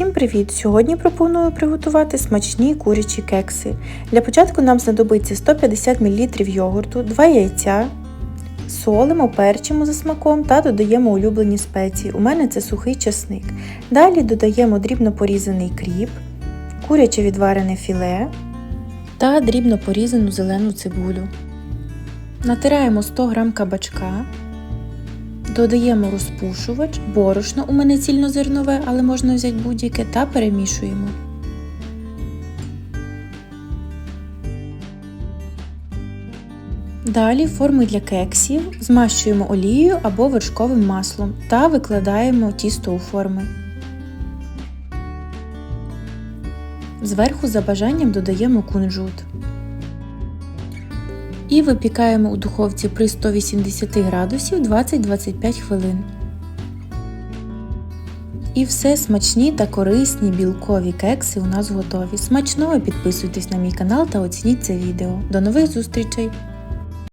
Всім привіт! Сьогодні пропоную приготувати смачні курячі кекси. Для початку нам знадобиться 150 мл йогурту, 2 яйця, солимо, перчимо за смаком та додаємо улюблені спеції. У мене це сухий часник. Далі додаємо дрібно порізаний кріп, куряче відварене філе та дрібно порізану зелену цибулю. Натираємо 100 г кабачка. Додаємо розпушувач, борошно, у мене цільнозернове, але можна взяти будь-яке, та перемішуємо. Далі форми для кексів змащуємо олією або вершковим маслом та викладаємо тісто у форми. Зверху за бажанням додаємо кунжут. І випікаємо у духовці при 180 градусів 20-25 хвилин. І все смачні та корисні білкові кекси у нас готові. Смачного підписуйтесь на мій канал та оцініть це відео. До нових зустрічей!